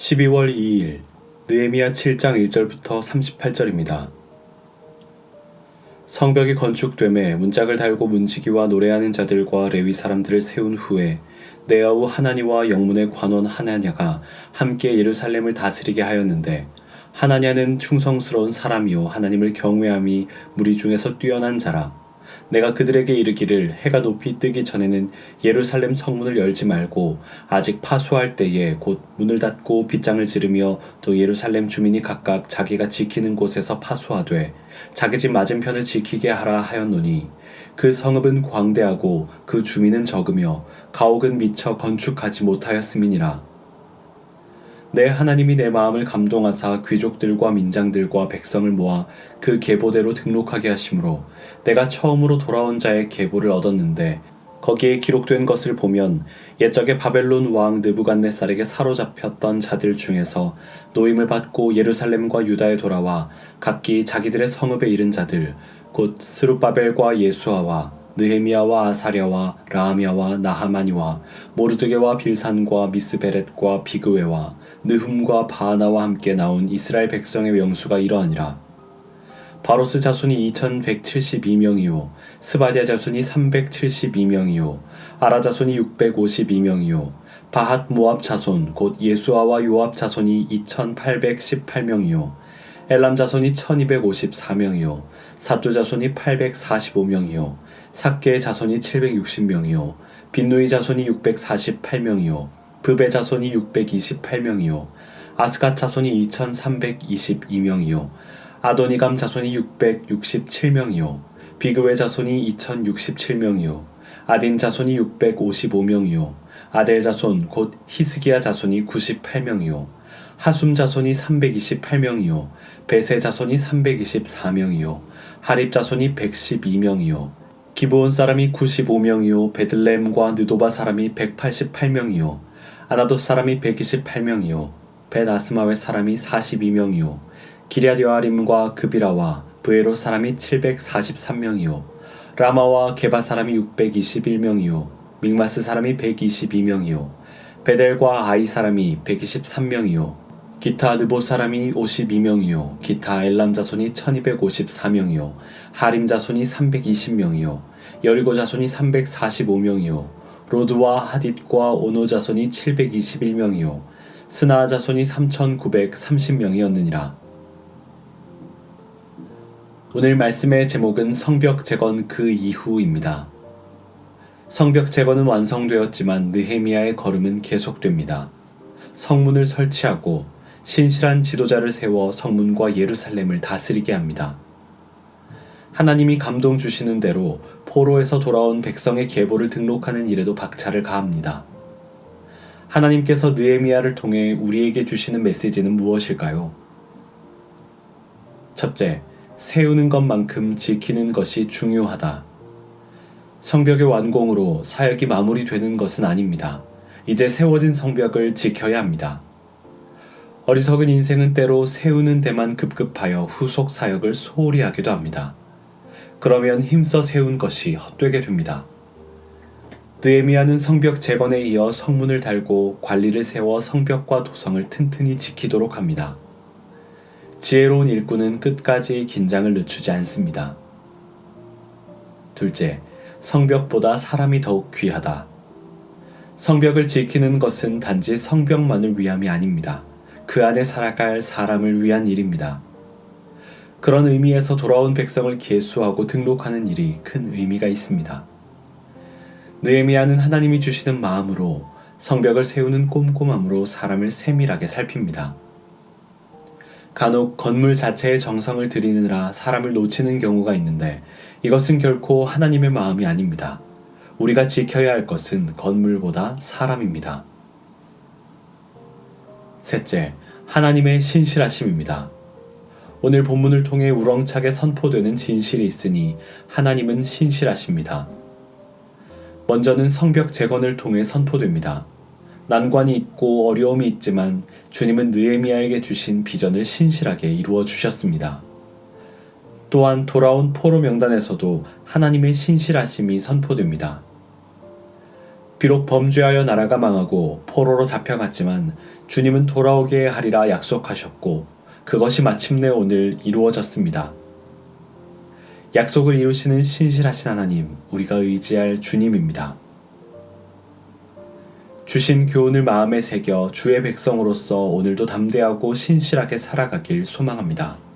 12월 2일 느헤미야 7장 1절부터 38절입니다. 성벽이 건축됨에 문짝을 달고 문지기와 노래하는 자들과 레위 사람들을 세운 후에 네아우 하나니와 영문의 관원 하나냐가 함께 예루살렘을 다스리게 하였는데 하나냐는 충성스러운 사람이요 하나님을 경외함이 무리 중에서 뛰어난 자라 내가 그들에게 이르기를 해가 높이 뜨기 전에는 예루살렘 성문을 열지 말고 아직 파수할 때에 곧 문을 닫고 빗장을 지르며 또 예루살렘 주민이 각각 자기가 지키는 곳에서 파수하되 자기 집 맞은편을 지키게 하라 하였노니 그 성읍은 광대하고 그 주민은 적으며 가옥은 미처 건축하지 못하였음이니라 내 하나님이 내 마음을 감동하사 귀족들과 민장들과 백성을 모아 그 계보대로 등록하게 하심으로 내가 처음으로 돌아온 자의 계보를 얻었는데 거기에 기록된 것을 보면 옛적에 바벨론 왕 느부갓네살에게 사로잡혔던 자들 중에서 노임을 받고 예루살렘과 유다에 돌아와 각기 자기들의 성읍에 이른 자들 곧 스룹바벨과 예수아와 느헤미야와 아사랴와 라하미야와 나하마니와 모르드게와 빌산과 미스베렛과 비그웨와 느훔과 바하나와 함께 나온 이스라엘 백성의 명수가 이러하니라. 바로스 자손이 2172명이요 스바디아 자손이 372명이요 아라 자손이 652명이요 바핫 모압 자손 곧 예수아와 요압 자손이 2818명이요 엘람 자손이 1254명이요 사뚜 자손이 845명이요 삭개의 자손이 760명이요. 빈누이 자손이 648명이요. 브베 자손이 628명이요. 아스갓 자손이 2322명이요. 아도니감 자손이 667명이요. 비그웨 자손이 2067명이요. 아딘 자손이 655명이요. 아델 자손 곧 히스기야 자손이 98명이요. 하숨 자손이 328명이요. 베세 자손이 324명이요. 하립 자손이 112명이요 기브온 사람이 95명이요 베들레헴과 느도바 사람이 188명이요 아나도 사람이 128명이요 벳아스마웨 사람이 42명이요 기랴디아림과 그비라와 브에로 사람이 743명이요 라마와 게바 사람이 621명이요 믹마스 사람이 122명이요 베델과 아이 사람이 123명이요 기타 느보 사람이 52명이요 기타 엘람 자손이 1254명이요 하림 자손이 320명이요 여리고 자손이 345명이요 로드와 하딧과 오노 자손이 721명이요 스나 자손이 3930명이었느니라 오늘 말씀의 제목은 성벽 재건 그 이후입니다. 성벽 재건은 완성되었지만 느헤미야의 걸음은 계속됩니다. 성문을 설치하고 신실한 지도자를 세워 성문과 예루살렘을 다스리게 합니다. 하나님이 감동 주시는 대로 포로에서 돌아온 백성의 계보를 등록하는 일에도 박차를 가합니다. 하나님께서 느헤미야를 통해 우리에게 주시는 메시지는 무엇일까요? 첫째, 세우는 것만큼 지키는 것이 중요하다. 성벽의 완공으로 사역이 마무리되는 것은 아닙니다. 이제 세워진 성벽을 지켜야 합니다. 어리석은 인생은 때로 세우는 데만 급급하여 후속 사역을 소홀히 하기도 합니다. 그러면 힘써 세운 것이 헛되게 됩니다. 느에미아는 성벽 재건에 이어 성문을 달고 관리를 세워 성벽과 도성을 튼튼히 지키도록 합니다. 지혜로운 일꾼은 끝까지 긴장을 늦추지 않습니다. 둘째, 성벽보다 사람이 더욱 귀하다. 성벽을 지키는 것은 단지 성벽만을 위함이 아닙니다. 그 안에 살아갈 사람을 위한 일입니다. 그런 의미에서 돌아온 백성을 계수하고 등록하는 일이 큰 의미가 있습니다. 느에미아는 하나님이 주시는 마음으로 성벽을 세우는 꼼꼼함으로 사람을 세밀하게 살핍니다. 간혹 건물 자체의 정성을 들이느라 사람을 놓치는 경우가 있는데 이것은 결코 하나님의 마음이 아닙니다. 우리가 지켜야 할 것은 건물보다 사람입니다. 셋째, 하나님의 신실하심입니다. 오늘 본문을 통해 우렁차게 선포되는 진실이 있으니 하나님은 신실하십니다. 먼저는 성벽 재건을 통해 선포됩니다. 난관이 있고 어려움이 있지만 주님은 느에미아에게 주신 비전을 신실하게 이루어 주셨습니다. 또한 돌아온 포로 명단에서도 하나님의 신실하심이 선포됩니다. 비록 범죄하여 나라가 망하고 포로로 잡혀갔지만 주님은 돌아오게 하리라 약속하셨고 그것이 마침내 오늘 이루어졌습니다. 약속을 이루시는 신실하신 하나님, 우리가 의지할 주님입니다. 주신 교훈을 마음에 새겨 주의 백성으로서 오늘도 담대하고 신실하게 살아가길 소망합니다.